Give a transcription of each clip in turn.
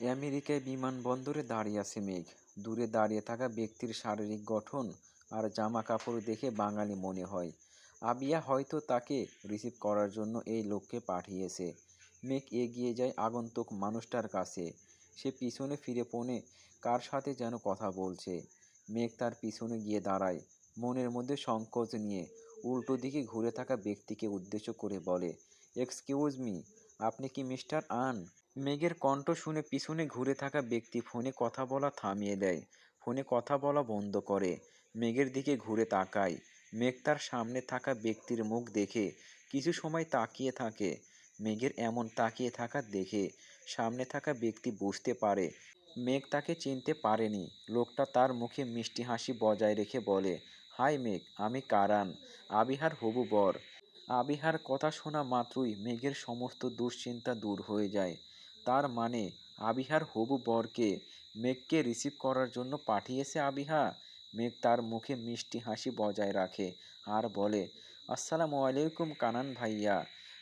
আমেরিকায় বিমানবন্দরে দাঁড়িয়ে আছে মেঘ। দূরে দাঁড়িয়ে থাকা ব্যক্তির শারীরিক গঠন আর জামা কাপড় দেখে বাঙালি মনে হয়। আবিয়া হয়তো তাকে রিসিভ করার জন্য এই লোককে পাঠিয়েছে। মেঘ এগিয়ে যায় আগন্তুক মানুষটার কাছে। সে পিছনে ফিরে পড়ে কার সাথে যেন কথা বলছে। মেঘ তার পিছনে গিয়ে দাঁড়ায়, মনের মধ্যে সংকোচ নিয়ে উল্টো দিকে ঘুরে থাকা ব্যক্তিকে উদ্দেশ্য করে বলে এক্সকিউজ মি আপনি কি মিস্টার আন? মেঘের কণ্ঠ শুনে পিছনে ঘুরে থাকা ব্যক্তি ফোনে কথা বলা থামিয়ে দেয়, ফোনে কথা বলা বন্ধ করে। মেঘের দিকে ঘুরে তাকায়। মেঘ তার সামনে থাকা ব্যক্তির মুখ দেখে, কিছু সময় তাকিয়ে থাকে। মেঘের এমন তাকিয়ে থাকা দেখে সামনে থাকা ব্যক্তি বুঝতে পারে, মেঘ তাকে চিনতে পারেনি। লোকটা তার মুখে মিষ্টি হাসি বজায় রেখে বলে, হাই মেঘ, আমি কারান, আবিহার হবু বর। আবিহার কথা শোনা মাত্রই মেঘের সমস্ত দুশ্চিন্তা দূর হয়ে যায়। তার মানে আবিহার হবু বরকে মেঘকে রিসিভ করার জন্য পাঠিয়েছে আবিহা। মেঘ তার মুখে মিষ্টি হাসি বজায় রাখে আর বলে, আসসালামু আলাইকুম কানান ভাইয়া।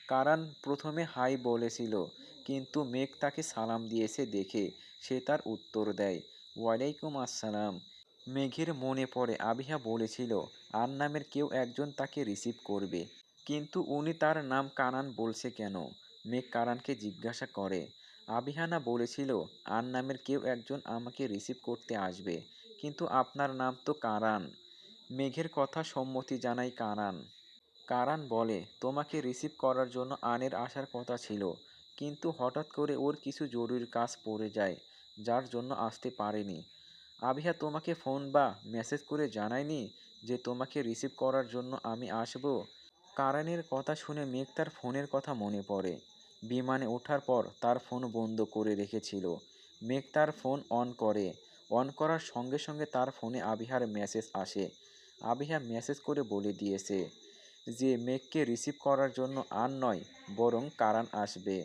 কারান প্রথমে হাই বলেছিল, কিন্তু মেঘ তাকে সালাম দিয়েছে দেখে সে তার উত্তর দেয়, ওয়ালাইকুম আসসালাম। মেঘের মনে পড়ে আবিহা বলেছিল, আর নামের কেউ একজন তাকে রিসিভ করবে। কিন্তু উনি তার নাম কানান বলছে কেন? মেঘ কারানকে জিজ্ঞাসা করে আবিহানা বলেছিল, আর নামের কেউ একজন আমাকে রিসিভ করতে আসবে। কিন্তু আপনার নাম তো কারান। মেঘের কথা সম্মতি জানাই কারান। কারান বলে, তোমাকে রিসিভ করার জন্য আনের আসার কথা ছিল। কিন্তু হঠাৎ করে ওর কিছু জরুরি কাজ পড়ে যায়, যার জন্য আসতে পারেনি। আবিহা তোমাকে ফোন বা মেসেজ করে জানায়নি যে তোমাকে রিসিভ করার জন্য আমি আসব? কারানের কথা শুনে মেঘ তার ফোনের কথা মনে পড়ে। বিমানে ওঠার পর তার ফোন বন্ধ করে রেখেছিল। মেঘ তার ফোন অন করে। অন করার সঙ্গে সঙ্গে তার ফোনে আবিহার মেসেজ আসে। আবিহা মেসেজ করে বলে দিয়েছে যে, মেঘকে রিসিভ করার জন্য আর নয়, বরং কারান আসবে।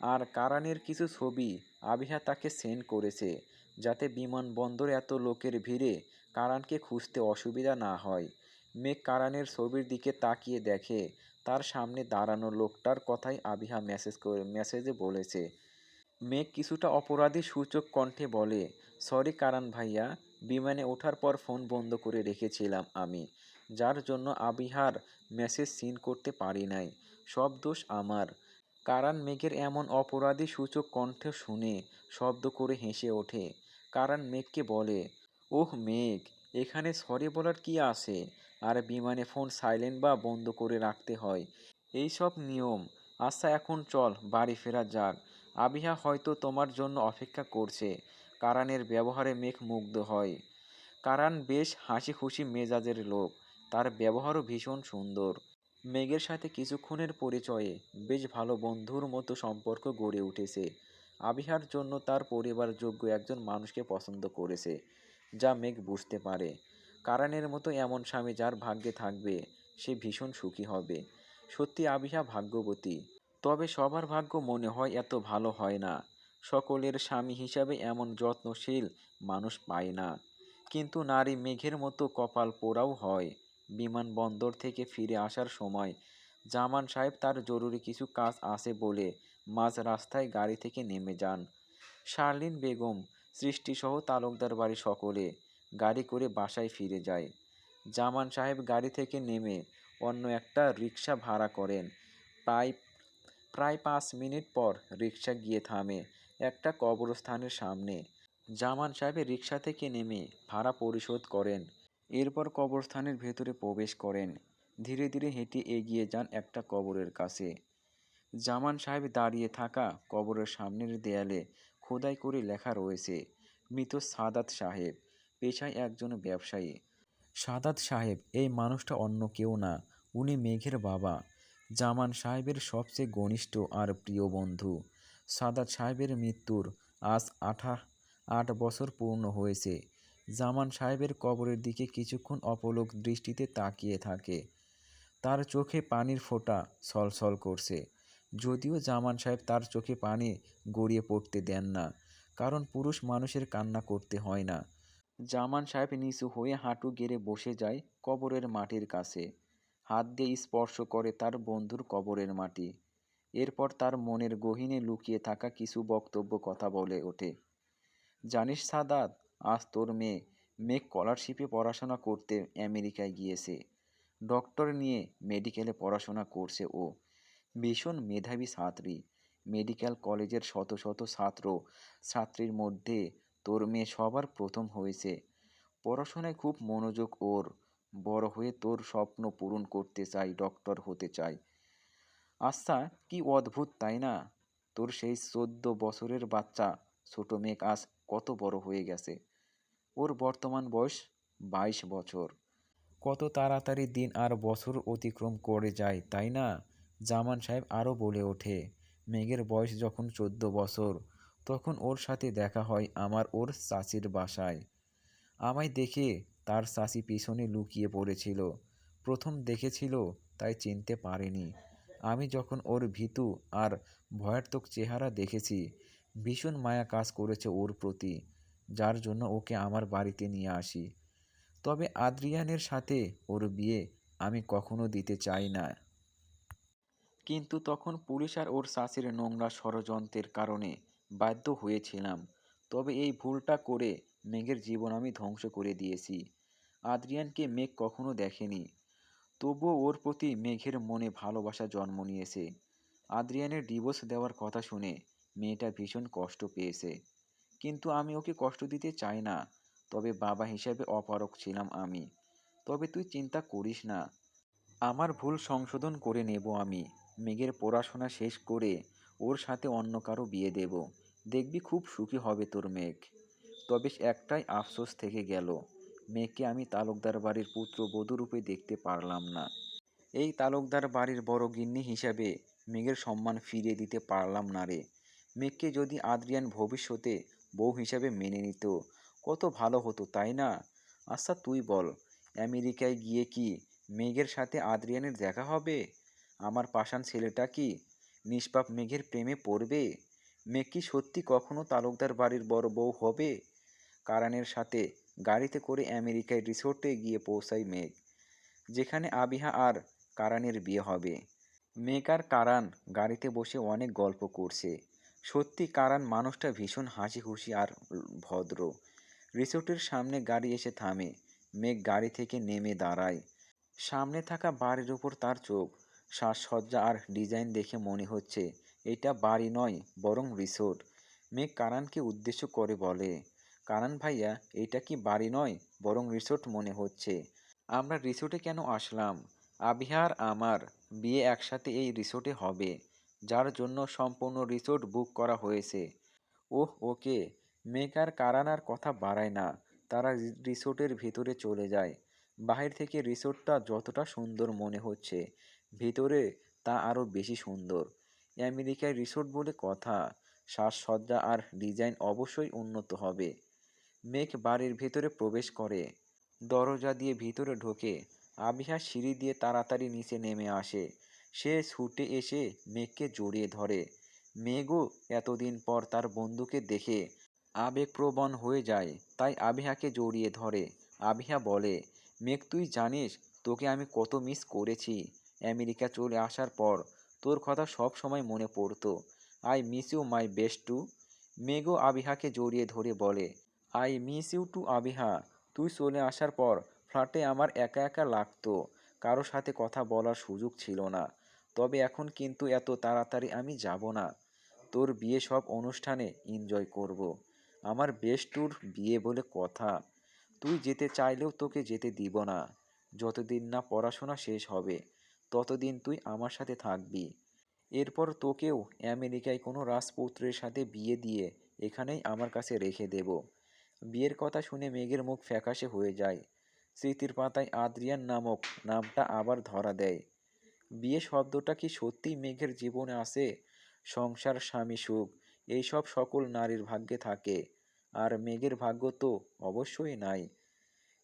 আর কারানের কিছু ছবি আবিহা তাকে সেন্ড করেছে, যাতে বিমানবন্দরে এত লোকের ভিড়ে কারানকে খুঁজতে অসুবিধা না হয়। মেঘ কারানের ছবির দিকে তাকিয়ে দেখে তার সামনে দাঁড়ানো লোকটার কথাই আবিহা মেসেজ করে মেসেজে বলেছে, মেঘ কিছুটা অপরাধী সূচক কণ্ঠে বলে সরি কারান ভাইয়া, বিমানে ওঠার পর ফোন বন্ধ করে রেখেছিলাম আমি, যার জন্য আবিহার মেসেজ সিন করতে পারি নাই, সব দোষ আমার। কারান মেঘের এমন অপরাধী সূচক কণ্ঠ শুনে শব্দ করে হেসে ওঠে। কারান মেঘকে বলে, ওহ মেঘ, এখানে সরি বলার কি আছে? আর বিমানে ফোন সাইলেন্ট বা বন্ধ করে রাখতে হয়। এই সব নিয়ম। আচ্ছা এখন চল, বাড়ি ফেরা যাক। আবিহা হয়তো তোমার জন্য অপেক্ষা করছে। কারানের ব্যবহারে মেঘ মুগ্ধ হয়। কারান বেশ হাসি খুশি মেজাজের লোক। তার ব্যবহারও ভীষণ সুন্দর। মেঘের সাথে কিছুক্ষণের পরিচয়ে বেশ ভালো বন্ধুর মতো সম্পর্ক গড়ে উঠেছে। আবিহার জন্য তার পরিবার যোগ্য একজন মানুষকে পছন্দ করেছে, যা মেঘ বুঝতে পারে। কারানের মতো এমন স্বামী যার ভাগ্যে থাকবে, সে ভীষণ সুখী হবে। সত্যি আবিহা ভাগ্যবতী। তবে সবার ভাগ্য মনে হয় এত ভালো হয় না। সকলের স্বামী হিসাবে এমন যত্নশীল মানুষ পায় না। কিন্তু নারী মেঘের মতো কপাল পোড়াও হয়। বিমানবন্দর থেকে ফিরে আসার সময় জামান সাহেব তার জরুরি কিছু কাজ আছে বলে মাঝ রাস্তায় গাড়ি থেকে নেমে যান। শার্লিন বেগম, সৃষ্টিসহ তালুকদার বাড়ি সকলে গাড়ি করে বাসায় ফিরে যায়। জামান সাহেব গাড়ি থেকে নেমে অন্য একটা রিক্সা ভাড়া করেন। প্রায় প্রায় পাঁচ মিনিট পর রিক্সা গিয়ে থামে একটা কবরস্থানের সামনে। জামান সাহেব রিক্সা থেকে নেমে ভাড়া পরিশোধ করেন। এরপর কবরস্থানের ভেতরে প্রবেশ করেন। ধীরে ধীরে হেঁটে এগিয়ে যান একটা কবরের কাছে। জামান সাহেব দাঁড়িয়ে থাকা কবরের সামনের দেয়ালে খোদাই করে লেখা রয়েছে, মৃত সাদাত সাহেব। পেশায় একজন ব্যবসায়ী। সাদাত সাহেব, এই মানুষটা অন্য কেউ না। উনি মেঘের বাবা। জামান সাহেবের সবচেয়ে ঘনিষ্ঠ আর প্রিয় বন্ধু। সাদাত সাহেবের মৃত্যুর আজ আঠা, আট বছর পূর্ণ হয়েছে। জামান সাহেবের কবরের দিকে কিছুক্ষণ অপলোক দৃষ্টিতে তাকিয়ে থাকে। তার চোখে পানির ফোঁটা ছলছল করছে। যদিও জামান সাহেব তার চোখে পানি গড়িয়ে পড়তে দেন না, কারণ পুরুষ মানুষের কান্না করতে হয় না। জামান সাহেব নিচু হয়ে হাঁটু গেড়ে বসে যায় কবরের মাটির কাছে। হাত দিয়ে স্পর্শ করে তার বন্ধুর কবরের মাটি। এরপর তার মনের গহীনে লুকিয়ে থাকা কিছু বক্তব্য কথা বলে ওঠে। জানিস সাদাত, আজ তোর মেয়ে মেয়ে স্কলারশিপে পড়াশোনা করতে আমেরিকায় গিয়েছে। ডক্টর নিয়ে মেডিকেলে পড়াশোনা করছে ও। ভীষণ মেধাবী ছাত্রী। মেডিকেল কলেজের শত শত ছাত্র, ছাত্রীর মধ্যে তোর মেয়ে সবার প্রথম হয়েছে। পড়াশোনায় খুব মনোযোগ ওর। বড় হয়ে তোর স্বপ্ন পূরণ করতে চাই, ডক্টর হতে চাই। আচ্ছা কি অদ্ভুত, তাই না? তোর সেই চোদ্দ বছরের বাচ্চা, ছোট মেয়ে আজ কত বড় হয়ে গেছে। ওর বর্তমান বয়স বাইশ বছর। কত তাড়াতাড়ি দিন আর বছর অতিক্রম করে যায়, তাই না? জামান সাহেব আরও বলে ওঠে। মেঘের বয়স যখন চোদ্দ বছর তখন ওর সাথে দেখা হয় আমার ওর চাচির বাসায়। আমায় দেখে তার চাচি পিছনে লুকিয়ে পড়েছিল। প্রথম দেখেছিল, তাই চিনতে পারেনি। আমি যখন ওর ভীতু আর ভয়ার্থক চেহারা দেখেছি, ভীষণ মায়া কাজ করেছে ওর প্রতি, যার জন্য ওকে আমার বাড়িতে নিয়ে আসি। তবে আদ্রিয়ানের সাথে ওর বিয়ে আমি কখনো দিতে চাই না। কিন্তু তখন পুলিশ আর ওর চাষির নোংরা ষড়যন্ত্রের কারণে বাধ্য হয়েছিলাম। তবে এই ভুলটা করে মেঘের জীবন আমি ধ্বংস করে দিয়েছি। আদ্রিয়ানকে মেঘ কখনো দেখেনি। তবুও ওর প্রতি মেঘের মনে ভালোবাসা জন্ম নিয়েছে। আদ্রিয়ানের ডিভোর্স দেওয়ার কথা শুনে মেয়েটা ভীষণ কষ্ট পেয়েছে। কিন্তু আমি ওকে কষ্ট দিতে চাই না। তবে বাবা হিসেবে অপারক ছিলাম আমি। তবে তুই চিন্তা করিস না। আমার ভুল সংশোধন করে নেব আমি। মেঘের পড়াশোনা শেষ করে ওর সাথে অন্য কারও বিয়ে দেব। দেখবি খুব সুখী হবে তোর মেঘ। তবে একটাই আফসোস থেকে গেল মেয়েকে আমি তালুকদার বাড়ির পুত্র রূপে দেখতে পারলাম না। এই তালুকদার বাড়ির বড় গিন্নি হিসাবে মেঘের সম্মান ফিরিয়ে দিতে পারলাম না রে। মেঘকে যদি আদ্রিয়ান ভবিষ্যতে বউ হিসাবে মেনে নিত, কত ভালো হতো, তাই না? আচ্ছা তুই বল, আমেরিকায় গিয়ে কি মেঘের সাথে আদ্রিয়ানের দেখা হবে? আমার পাষাণ ছেলেটা কি নিষ্পাপ মেঘের প্রেমে পড়বে? মেঘ কি সত্যি কখনো তালুকদার বাড়ির বড় বউ হবে? কারানের সাথে গাড়িতে করে আমেরিকায় রিসোর্টে গিয়ে পৌঁছাই মেঘ, যেখানে আবিহা আর কারানের বিয়ে হবে। মেঘ আর কারান গাড়িতে বসে অনেক গল্প করছে। সত্যি কারান মানুষটা ভীষণ হাসি খুশি আর ভদ্র। রিসোর্টের সামনে গাড়ি এসে থামে। মেঘ গাড়ি থেকে নেমে দাঁড়ায়। সামনে থাকা বাড়ির উপর তার চোখ। সাজসজ্জা আর ডিজাইন দেখে মনে হচ্ছে, এটা বাড়ি নয়, বরং রিসোর্ট। মেঘ কারানকে উদ্দেশ্য করে বলে, কারান ভাইয়া, এটা কি বাড়ি নয়, বরং রিসোর্ট মনে হচ্ছে। আমরা রিসোর্টে কেন আসলাম? আবিহার আমার, বিয়ে একসাথে এই রিসোর্টে হবে, যার জন্য সম্পূর্ণ রিসোর্ট বুক করা হয়েছে। ওহ, ওকে। মেঘ আর কারান আর কথা বাড়ায় না, তারা রিসোর্টের ভিতরে চলে যায়। বাহির থেকে রিসোর্টটা যতটা সুন্দর মনে হচ্ছে ভিতরে তা আরও বেশি সুন্দর। আমেরিকায় রিসোর্ট বলে কথা, সাজসজ্জা আর ডিজাইন অবশ্যই উন্নত হবে। মেঘ বাড়ির ভেতরে প্রবেশ করে। দরজা দিয়ে ভিতরে ঢোকে। আবিহা সিঁড়ি দিয়ে তাড়াতাড়ি নিচে নেমে আসে। সে ছুটে এসে মেঘকে জড়িয়ে ধরে। মেঘও এতদিন পর তার বন্ধুকে দেখে আবেগপ্রবণ হয়ে যায়, তাই আবিহাকে জড়িয়ে ধরে। আবিহা বলে মেঘ তুই জানিস তোকে আমি কত মিস করেছি। আমেরিকা চলে আসার পর তোর কথা সব সময় মনে পড়তো। I miss you, my best too. মেঘও আবিহাকে জড়িয়ে ধরে বলে, I miss you too Abiha, তুই চলে আসার পর ফ্ল্যাটে আমার একা একা লাগতো, কারও সাথে কথা বলার সুযোগ ছিল না। তবে এখন কিন্তু এত তাড়াতাড়ি আমি যাব না। তোর বিয়ে সব অনুষ্ঠানে এনজয় করব। আমার বেস্ট ট্যুর বিয়ে বলে কথা। তুই যেতে চাইলেও তোকে যেতে দিব না। যতদিন না পড়াশোনা শেষ হবে ততদিন তুই আমার সাথে থাকবি। এরপর তোকেও আমেরিকায় কোনো রাজপুত্রের সাথে বিয়ে দিয়ে এখানেই আমার কাছে রেখে দেব। বিয়ের কথা শুনে মেঘের মুখ ফ্যাকাশে হয়ে যায়। স্মৃতির পাতায় আদ্রিয়ান নামক নামটা আবার ধরা দেয়। বিয়ে শব্দটা কি সত্যিই মেঘের জীবনে আসে? সংসার, স্বামী, সুখ, এইসব সকল নারীর ভাগ্যে থাকে। আর মেঘের ভাগ্য তো অবশ্যই নাই।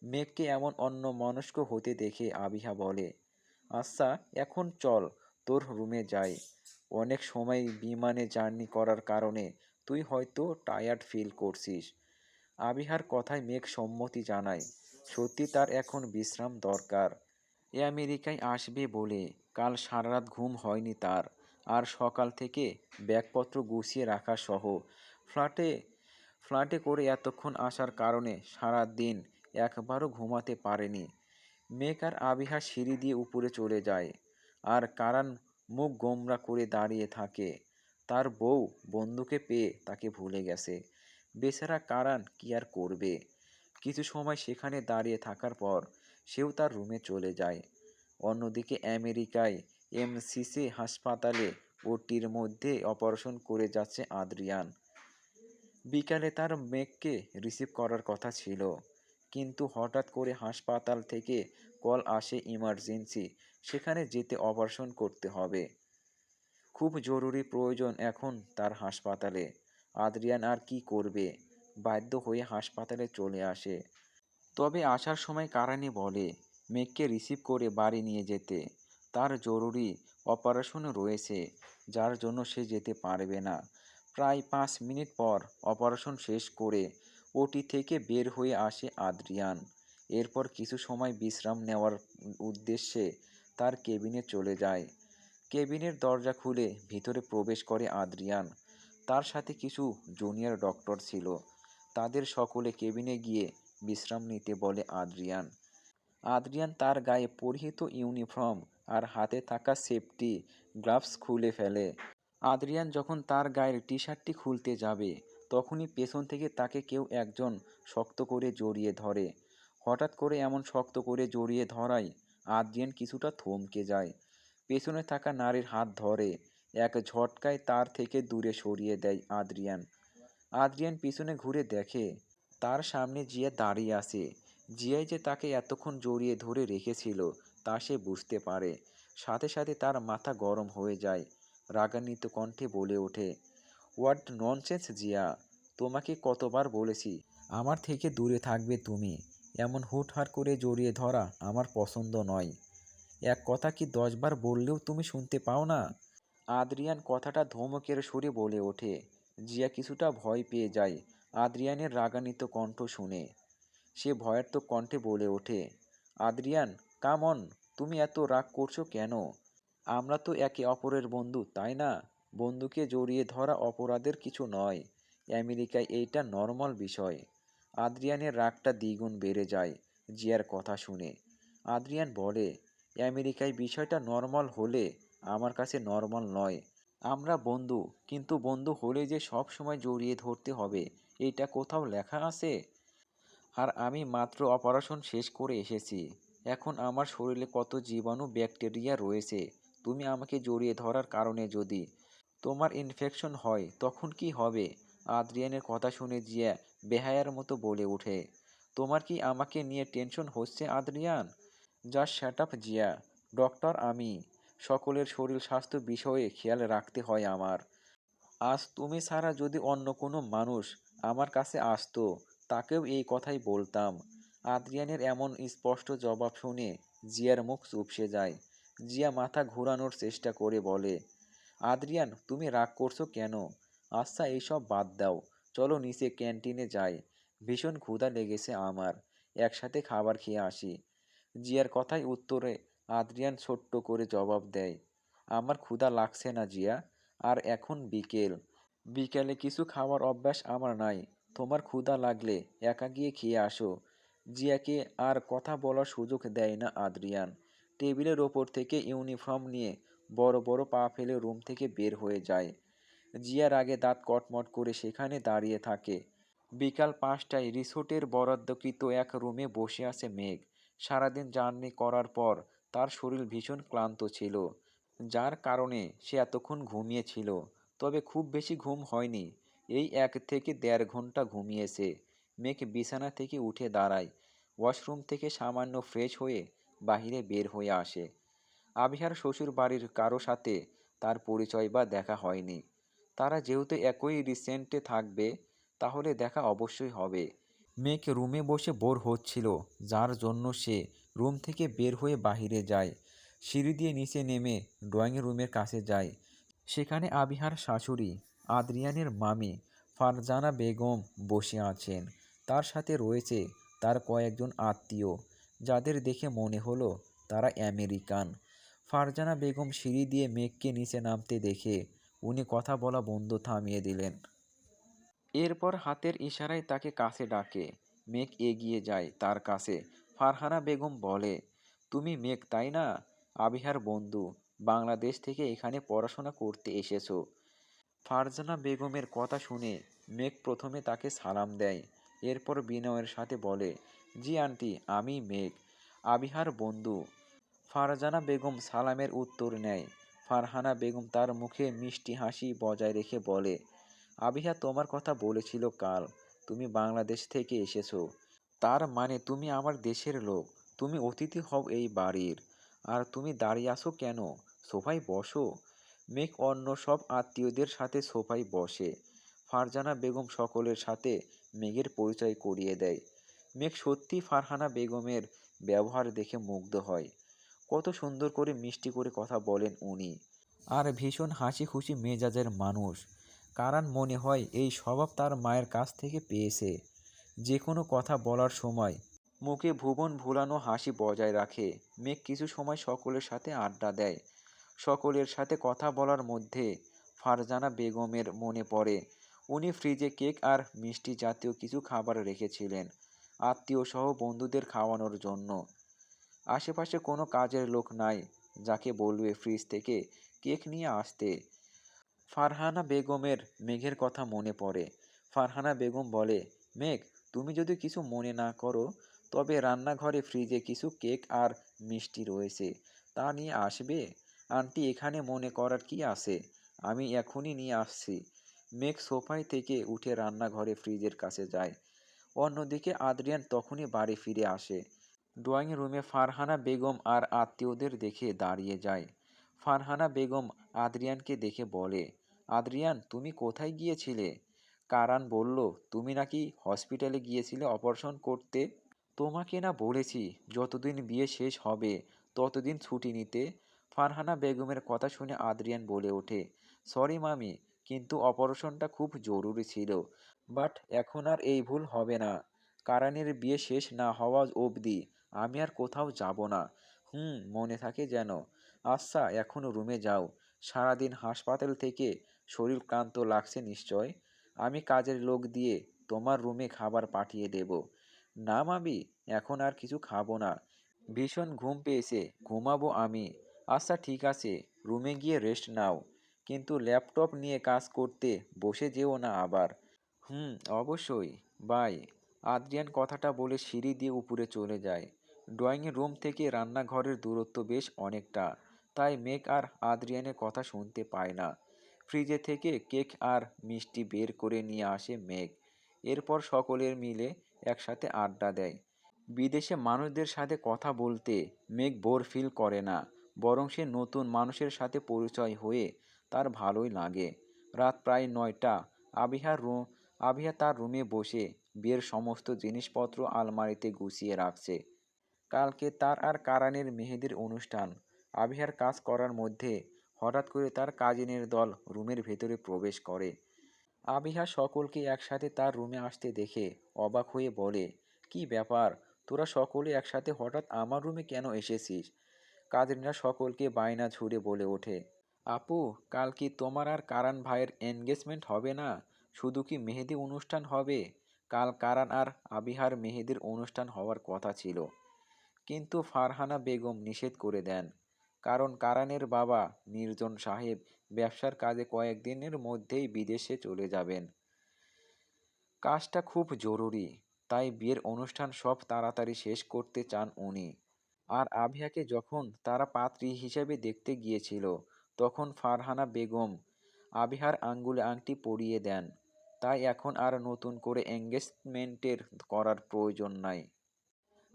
মেঘকে এমন অন্য মনস্ক হতে দেখে আবিহা বলে আচ্ছা এখন চল, তোর রুমে যাই। অনেক সময় বিমানে জার্নি করার কারণে তুই হয়তো টায়ার্ড ফিল করছিস। আবিহার কথায় মেঘ সম্মতি জানায়। সত্যি তার এখন বিশ্রাম দরকার। এ আমেরিকায় আসবে বলে কাল সারা রাত ঘুম হয়নি তার। আর সকাল থেকে ব্যাগপত্র গুছিয়ে রাখা সহ। ফ্ল্যাটে ফ্ল্যাটে করে এতক্ষণ আসার কারণে সারা দিন একবারও ঘুমাতে পারেনি। মেঘ আর আবিহা সিঁড়ি দিয়ে উপরে চলে যায়। আর কারান মুখ গোমরা করে দাঁড়িয়ে থাকে। তার বউ বন্ধুকে পেয়ে তাকে ভুলে গেছে। বেচারা কারান কি আর করবে? কিছু সময় সেখানে দাঁড়িয়ে থাকার পর সেও তার রুমে চলে যায়। অন্যদিকে আমেরিকায় এমসিসি হাসপাতালে ওটির মধ্যে অপারেশন করে যাচ্ছে আদ্রিয়ান। বিকালে তার মেঘকে রিসিভ করার কথা ছিল। কিন্তু হঠাৎ করে হাসপাতাল থেকে কল আসে ইমার্জেন্সি, সেখানে যেতে অপারেশন করতে হবে। খুব জরুরি প্রয়োজন এখন তার হাসপাতালে। আদ্রিয়ান আর কি করবে? বাধ্য হয়ে হাসপাতালে চলে আসে। তবে আসার সময় কারানি বলে, মেঘকে রিসিভ করে বাড়ি নিয়ে যেতে। তার জরুরি অপারেশন রয়েছে, যার জন্য সে যেতে পারবে না। প্রায় পাঁচ মিনিট পর অপারেশন শেষ করে ওটি থেকে বের হয়ে আসে আদ্রিয়ান। এরপর কিছু সময় বিশ্রাম নেওয়ার উদ্দেশ্যে তার কেবিনে চলে যায়। কেবিনের দরজা খুলে ভিতরে প্রবেশ করে আদ্রিয়ান। তার সাথে কিছু জুনিয়র ডক্টর ছিল। তাদের সকলে কেবিনে গিয়ে বিশ্রাম নিতে বলে আদ্রিয়ান। আদ্রিয়ান তার গায়ে পরিহিত ইউনিফর্ম আর হাতে থাকা সেফটি গ্লাভস খুলে ফেলে। আদ্রিয়ান যখন তার গায়ের টি শার্টটি খুলতে যাবে তখনই পেছন থেকে তাকে কেউ একজন শক্ত করে জড়িয়ে ধরে। হঠাৎ করে এমন শক্ত করে জড়িয়ে ধরায় আদ্রিয়ান কিছুটা থমকে যায়। পেছনে থাকা নারীর হাত ধরে, এক ঝটকায় তার থেকে দূরে সরিয়ে দেয় আদ্রিয়ান। আদ্রিয়ান পিছনে ঘুরে দেখে, তার সামনে জিয়া দাঁড়িয়ে আছে। জিয়াই যে তাকে এতক্ষণ জড়িয়ে ধরে রেখেছিল, তা সে বুঝতে পারে। সাথে সাথে তার মাথা গরম হয়ে যায়। রাগান্বিত কণ্ঠে বলে ওঠে হোয়াট ননসেন্স জিয়া। তোমাকে কতবার বলেছি, আমার থেকে দূরে থাকবে তুমি। এমন হুটহাট করে জড়িয়ে ধরা আমার পছন্দ নয়। এক কথা কি দশবার বললেও তুমি শুনতে পাও না? আদ্রিয়ান কথাটা ধমকের সুরে বলে ওঠে। জিয়া কিছুটা ভয় পেয়ে যায় আদ্রিয়ানের রাগান্বিত কণ্ঠ শুনে। সে ভয়ার্ত কণ্ঠে বলে ওঠে, আদ্রিয়ান কাম অন তুমি এত রাগ করছ কেন? আমরা তো একে অপরের বন্ধু, তাই না? বন্ধুকে জড়িয়ে ধরা অপরাধের কিছু নয়। আমেরিকায় এইটা নর্মাল বিষয়। আদ্রিয়ানের রাগটা দ্বিগুণ বেড়ে যায়, জিয়ার কথা শুনে। আদ্রিয়ান বলে, আমেরিকায় বিষয়টা নর্মাল হলে আমার কাছে নর্মাল নয়। আমরা বন্ধু, কিন্তু বন্ধু হলে যে সব সময় জড়িয়ে ধরতে হবে, এইটা কোথাও লেখা আছে? আর আমি মাত্র অপারেশন শেষ করে এসেছি। এখন আমার শরীরে কত জীবাণু ব্যাকটেরিয়া রয়েছে, তুমি আমাকে জড়িয়ে ধরার কারণে যদি তোমার ইনফেকশন হয়, তখন কি হবে? আদ্রিয়ানের কথা শুনে জিয়া বেহায়ার মতো বলে ওঠে। তোমার কি আমাকে নিয়ে টেনশন হচ্ছে আদ্রিয়ান? যা শ্যাট আপ জিয়া। ডক্টর আমি। সকলের শরীর স্বাস্থ্য বিষয়ে খেয়াল রাখতে হয় আমার। আজ তুমি ছাড়া যদি অন্য কোনো মানুষ আমার কাছে আসতো, তাকেও এই কথাই বলতাম। আদ্রিয়ানের এমন স্পষ্ট জবাব শুনে জিয়ার মুখ চুপসে যায়। জিয়া মাথা ঘোরানোর চেষ্টা করে বলে আদ্রিয়ান, তুমি রাগ করছ কেন? আচ্ছা এইসব বাদ দাও। চলো নিচে ক্যান্টিনে যাই। ভীষণ ক্ষুধা লেগেছে আমার। একসাথে খাবার খেয়ে আসি। জিয়ার কথায় উত্তরে আদ্রিয়ান ছোট্ট করে জবাব দেয়, আমার ক্ষুধা লাগছে না জিয়া। আর এখন বিকেল। বিকেলে কিছু খাওয়ার অভ্যাস আমার নাই। তোমার ক্ষুধা লাগলে একা গিয়ে খেয়ে আসো জিয়াকে আর কথা বলার সুযোগ দেয় না আদ্রিয়ান। টেবিলের ওপর থেকে ইউনিফর্ম নিয়ে বড় বড় পা ফেলে রুম থেকে বের হয়ে যায়। জিয়ার আগে দাঁত কটমট করে সেখানে দাঁড়িয়ে থাকে। বিকাল পাঁচটায় রিসোর্টের বরাদ্দকৃত এক রুমে বসে আছে মেঘ। সারাদিন জার্নি করার পর তার শরীর ভীষণ ক্লান্ত ছিল। যার কারণে সে এতক্ষণ ঘুমিয়েছিল, তবে খুব বেশি ঘুম হয়নি। এই এক থেকে দেড় ঘণ্টা ঘুমিয়েছে। মেঘ বিছানা থেকে উঠে দাঁড়ায়। ওয়াশরুম থেকে সামান্য ফ্রেশ হয়ে বাহিরে বের হয়ে আসে। আবিহার শ্বশুর বাড়ির কারও সাথে তার পরিচয় বা দেখা হয়নি। তারা যেহেতু একই রিসেন্টে থাকবে, তাহলে দেখা অবশ্যই হবে। মেয়েকে রুমে বসে বোর হচ্ছিল, যার জন্য সে রুম থেকে বের হয়ে বাহিরে যায়। সিঁড়ি দিয়ে নিচে নেমে ড্রয়িং রুমের কাছে যায়। সেখানে আবিহার শাশুড়ি, আদ্রিয়ানের মামি, ফারজানা বেগম বসে আছেন। তার সাথে রয়েছে তার কয়েকজন আত্মীয়, যাদের দেখে মনে হলো তারা আমেরিকান। ফারজানা বেগম সিঁড়ি দিয়ে মেঘকে নিচে নামতে দেখে উনি কথা বলা বন্ধ থামিয়ে দিলেন। এরপর হাতের ইশারায় তাকে কাছে ডাকে। মেঘ এগিয়ে যায় তার কাছে। ফারহানা বেগম বলে, তুমি মেঘ, তাই না? আবিহার বন্ধু, বাংলাদেশ থেকে এখানে পড়াশোনা করতে এসেছ। ফারজানা বেগমের কথা শুনে মেঘ প্রথমে তাকে সালাম দেয়, এরপর বিনয়ের সাথে বলে, জি আন্টি, আমি মেঘ, আবিহার বন্ধু ফারজানা বেগম সালামের উত্তর নেয়। ফারহানা বেগম তার মুখে মিষ্টি হাসি বজায় রেখে বলে আবিহা তোমার কথা বলেছিল কাল। তুমি বাংলাদেশ থেকে এসেছ। তার মানে তুমি আমার দেশের লোক। তুমি অতিথি হও এই বাড়ির। আর তুমি দাঁড়িয়ে আসো কেন? সোফায় বসো। মেঘ অন্য সব আত্মীয়দের সাথে সোফায় বসে। ফারজানা বেগম সকলের সাথে মেঘের পরিচয় করিয়ে দেয়। মেঘ সত্যি ফারহানা বেগমের ব্যবহার দেখে মুগ্ধ হয়। কত সুন্দর করে মিষ্টি করে কথা বলেন উনি। আর ভীষণ হাসি খুশি মেজাজের মানুষ। কারণ মনে হয় এই স্বভাব তার মায়ের কাছ থেকে পেয়েছে। যে কোনো কথা বলার সময় মুখে ভুবন ভুলানো হাসি বজায় রাখে। মেঘ কিছু সময় সকলের সাথে আড্ডা দেয়। সকলের সাথে কথা বলার মধ্যে ফারজানা বেগমের মনে পড়ে। উনি ফ্রিজে কেক আর মিষ্টি জাতীয় কিছু খাবার রেখেছিলেন। আত্মীয় সহ বন্ধুদের খাওয়ানোর জন্য। আশেপাশে কোনো কাজের লোক নাই, যাকে বলবে ফ্রিজ থেকে কেক নিয়ে আসতে। ফারহানা বেগমের মেঘের কথা মনে পড়ে। ফারহানা বেগম বলে, মেঘ, তুমি যদি কিছু মনে না করো, তবে রান্নাঘরে ফ্রিজে কিছু কেক আর মিষ্টি রয়েছে, তা নিয়ে আসবে? আন্টি, এখানে মনে করার কি আছে? আমি এখনই নিয়ে আসছি। মেঘ সোফায় থেকে উঠে রান্নাঘরে ফ্রিজের কাছে যায়। অন্যদিকে আদ্রিয়ান তখনই বাড়ি ফিরে আসে। ড্রয়িং রুমে ফারহানা বেগম আর আত্মীয়দের দেখে দাঁড়িয়ে যায়। ফারহানা বেগম আদ্রিয়ানকে দেখে বলে, আদ্রিয়ান, তুমি কোথায় গিয়েছিলে? কারান বলল, তুমি নাকি হসপিটালে গিয়েছিলে অপারেশন করতে? তোমাকে না বলেছি, যতদিন বিয়ে শেষ হবে, ততদিন ছুটি নিতে। ফারহানা বেগমের কথা শুনে আদ্রিয়ান বলে ওঠে, সরি মামি, কিন্তু অপারেশনটা খুব জরুরি ছিল, বাট এখন আর এই ভুল হবে না। কারানের বিয়ে শেষ না হওয়া অবধি আমি আর কোথাও যাব না। হুম, মনে থাকে যেন। আচ্ছা এখন রুমে যাও। সারাদিন হাসপাতাল থেকে শরীর ক্লান্ত লাগছে নিশ্চয়। আমি কাজের লোক দিয়ে তোমার রুমে খাবার পাঠিয়ে দেব। না মাবি এখন আর কিছু খাব না। ভীষণ ঘুম পেয়েছে, ঘুমাবো আমি। আচ্ছা ঠিক আছে, রুমে গিয়ে রেস্ট নাও। কিন্তু ল্যাপটপ নিয়ে কাজ করতে বসে যেও না আবার। হুম, অবশ্যই। বাই। আদ্রিয়ান কথাটা বলে সিঁড়ি দিয়ে উপরে চলে যায়। ড্রয়িং রুম থেকে রান্নাঘরের দূরত্ব বেশ অনেকটা, তাই মেঘ আর আদ্রিয়ানের কথা শুনতে পায় না। ফ্রিজে থেকে কেক আর মিষ্টি বের করে নিয়ে আসে মেঘ। এরপর সকলের মিলে একসাথে আড্ডা দেয়। বিদেশে মানুষদের সাথে কথা বলতে মেঘ বোর ফিল করে না, বরং সে নতুন মানুষের সাথে পরিচয় হয়ে তার ভালোই লাগে। রাত প্রায় নয়টা আবিহার রুম, আবিহা তার রুমে বসে বিয়ের সমস্ত জিনিসপত্র আলমারিতে গুছিয়ে রাখছে। কালকে তার আর কারানের মেহেদির অনুষ্ঠান। আবিহার কাজ করার মধ্যে হঠাৎ করে তার কাজিনের দল রুমের ভেতরে প্রবেশ করে। আবিহা সকলকে একসাথে তার রুমে আসতে দেখে অবাক হয়ে বলে, কি ব্যাপার? তোরা সকলে একসাথে হঠাৎ আমার রুমে কেন এসেছিস? কাজিনরা সকলকে বায়না ছুড়ে বলে ওঠে, আপু কাল কি তোমার আর কারান ভাইয়ের এনগেজমেন্ট হবে না? শুধু কি মেহেদি অনুষ্ঠান হবে? কাল কারান আর আবিহার মেহেদির অনুষ্ঠান হওয়ার কথা ছিল। কিন্তু ফারহানা বেগম নিষেধ করে দেন। কারণ কারানের বাবা নির্জন সাহেব ব্যবসার কাজে কয়েকদিনের মধ্যেই বিদেশে চলে যাবেন। কাজটা খুব জরুরি, তাই বিয়ের অনুষ্ঠান সব তাড়াতাড়ি শেষ করতে চান উনি। আর আভিয়াকে যখন তারা পাত্রী হিসেবে দেখতে গিয়েছিল, তখন ফারহানা বেগম আবিহার আঙ্গুলে আংটি পরিয়ে দেন। তাই এখন আর নতুন করে এঙ্গেজমেন্টের করার প্রয়োজন নাই।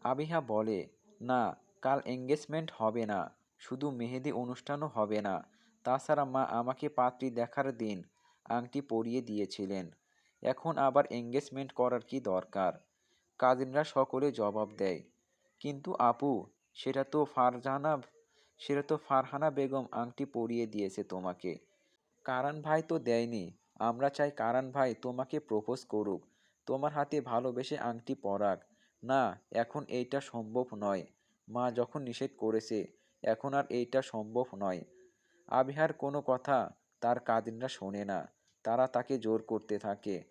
আবিহা বলে না, কাল এঙ্গেজমেন্ট হবে না। শুধু মেহেদি অনুষ্ঠানও হবে না। তাছাড়া মা আমাকে পাত্রী দেখার দিন আংটি পরিয়ে দিয়েছিলেন। এখন আবার এঙ্গেজমেন্ট করার কি দরকার? কাজিনরা সকলে জবাব দেয়, কিন্তু আপু, সেটা তো ফারজানা, সেটা তো ফারহানা বেগম আংটি পরিয়ে দিয়েছে তোমাকে। কারান ভাই তো দেয়নি। আমরা চাই কারান ভাই তোমাকে প্রপোজ করুক। তোমার হাতে ভালোবেসে আংটি পরাক। না, এখন এইটা সম্ভব নয়। মা যখন নিষেধ করেছে, এখন আর এইটা সম্ভব নয়। আবিহার কোনো কথা তার কাদিনরা শোনে না। তারা তাকে জোর করতে থাকে।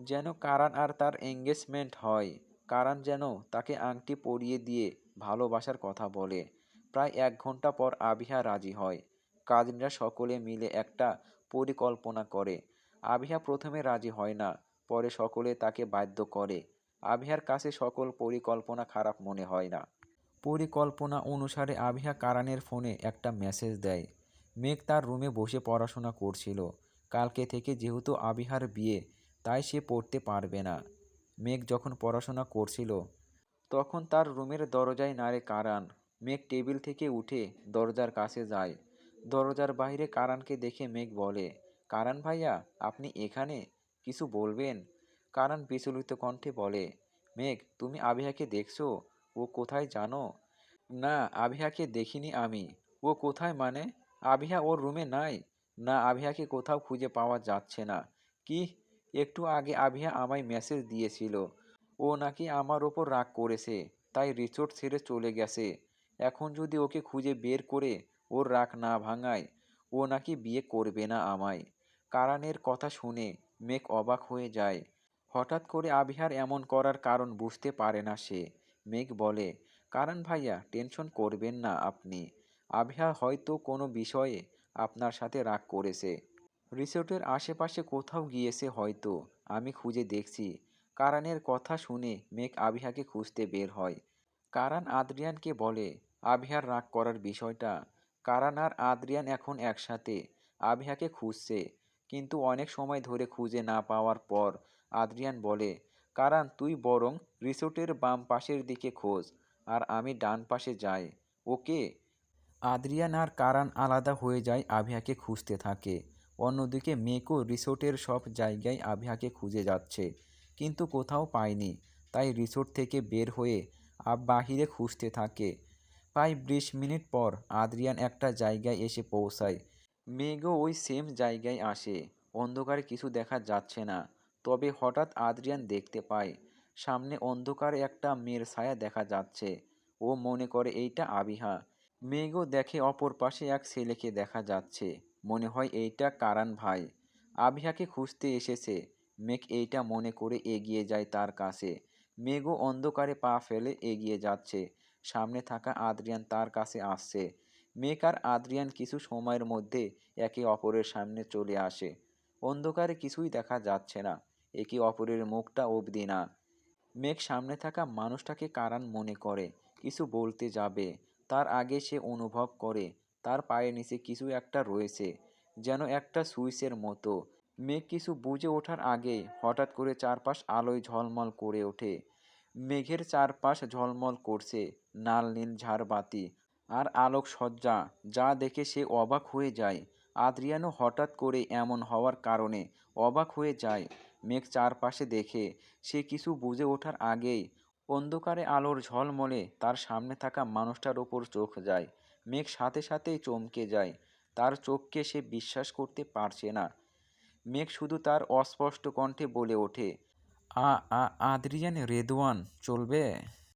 যেন কারান আর তার এঙ্গেজমেন্ট হয়। কারান যেন তাকে আংটি পরিয়ে দিয়ে ভালোবাসার কথা বলে। প্রায় এক ঘণ্টা পর আবিহা রাজি হয়। কাজিনরা সকলে মিলে একটা পরিকল্পনা করে। আবিহা প্রথমে রাজি হয় না, পরে সকলে তাকে বাধ্য করে। আবিহার কাছে সকল পরিকল্পনা খারাপ মনে হয় না। পরিকল্পনা অনুসারে আবিহা কারানের ফোনে একটা মেসেজ দেয়। মেঘ তার রুমে বসে পড়াশোনা করছিল। কালকে থেকে যেহেতু আবিহার বিয়ে, তাই সে পড়তে পারবে না। মেঘ যখন পড়াশোনা করছিল, তখন তার রুমের দরজায় নাড়ে কারান। মেঘ টেবিল থেকে উঠে দরজার কাছে যায়। দরজার বাইরে কারানকে দেখে মেঘ বলে, কারান ভাইয়া, আপনি এখানে? কিছু বলবেন? কারান বিচলিত কণ্ঠে বলে, মেঘ, তুমি আবিহাকে দেখছ? ও কোথায় জানো? না, আবিহাকে দেখিনি আমি। ও কোথায় মানে? আবিহা ওর রুমে নাই। না, আবিহাকে কোথাও খুঁজে পাওয়া যাচ্ছে না। কি? একটু আগে আবিহা আমায় মেসেজ দিয়েছিল। ও নাকি আমার ওপর রাগ করেছে, তাই রিসোর্ট ছেড়ে চলে গেছে। এখন যদি ওকে খুঁজে বের করে ওর রাগ না ভাঙায়, ও নাকি বিয়ে করবে না আমায়। কারানের কথা শুনে মেঘ অবাক হয়ে যায়। হঠাৎ করে আবিহার এমন করার কারণ বুঝতে পারে না সে। মেঘ বলে, কারণ ভাইয়া, টেনশন করবেন না আপনি। আবিহা হয়তো কোনো বিষয়ে আপনার সাথে রাগ করেছে। রিসোর্টের আশেপাশে কোথাও গিয়েছে হয়তো। আমি খুঁজে দেখছি। কারানের কথা শুনে মেঘ আবিহাকে খুঁজতে বের হয়। কারান আদ্রিয়ানকে বলে, আবিহার রাগ করার বিষয়টা। কারান আর আদ্রিয়ান এখন একসাথে। আবিহাকে খুঁজছে। কিন্তু অনেক সময় ধরে খুঁজে না পাওয়ার পর আদ্রিয়ান বলে কারান তুই বরং রিসোর্টের বাম পাশের দিকে খোঁজ, আর আমি ডান পাশে যাই, ওকে? আদ্রিয়ান আর কারান আলাদা হয়ে যায় আভিয়াকে খুঁজতে থাকে। অন্যদিকে মেকো রিসোর্টের সব জায়গায় আভিয়াকে খুঁজে যাচ্ছে, কিন্তু কোথাও পায়নি, তাই রিসোর্ট থেকে বের হয়ে বাহিরে খুঁজতে থাকে। প্রায় বিশ মিনিট পর আদ্রিয়ান একটা জায়গায় এসে পৌঁছায়। মেঘও ওই সেম জায়গায় আসে, অন্ধকারে কিছু দেখা যাচ্ছে না। তবে হঠাৎ আদ্রিয়ান দেখতে পায়, সামনে অন্ধকারে একটা মেয়ের ছায়া দেখা যাচ্ছে। ও মনে করে এইটা আবিহা। মেঘও দেখে অপর পাশে এক ছেলেকে দেখা যাচ্ছে। মনে হয় এইটা কারান ভাই। আবিহাকে খুঁজতে এসেছে। মেঘ এইটা মনে করে এগিয়ে যায় তার কাছে। মেঘও অন্ধকারে পা ফেলে এগিয়ে যাচ্ছে। সামনে থাকা আদ্রিয়ান তার কাছে আসছে। মেঘ আর আদ্রিয়ান কিছু সময়ের মধ্যে একে অপরের সামনে চলে আসে। অন্ধকারে কিছুই দেখা যাচ্ছে না। একে অপরের মুখটা অবধি না। মেঘ সামনে থাকা মানুষটাকে কারান মনে করে, কিছু বলতে যাবে। তার আগে সে অনুভব করে, তার পায়ের নিচে কিছু একটা রয়েছে, যেন একটা সুইচের মতো। মেঘ কিছু বুঝে ওঠার আগে হঠাৎ করে চারপাশ আলোয় ঝলমল করে ওঠে। মেঘের চারপাশ ঝলমল করছে, নাল, নীল ঝাড়বাতি আর আলোক সজ্জা যা দেখে সে অবাক হয়ে যায়। আদ্রিয়ানো হঠাৎ করে এমন হওয়ার কারণে অবাক হয়ে যায়। মেঘ চারপাশে দেখে সে কিছু বুঝে ওঠার আগেই অন্ধকারে আলোর ঝলমলে তার সামনে থাকা মানুষটার ওপর চোখ যায়। মেঘ সাথে সাথেই চমকে যায়। তার চোখকে সে বিশ্বাস করতে পারছে না। মেঘ শুধু তার অস্পষ্ট কণ্ঠে বলে ওঠে, আ আ, আদ্রিয়ান, রেদওয়ান, চলবে?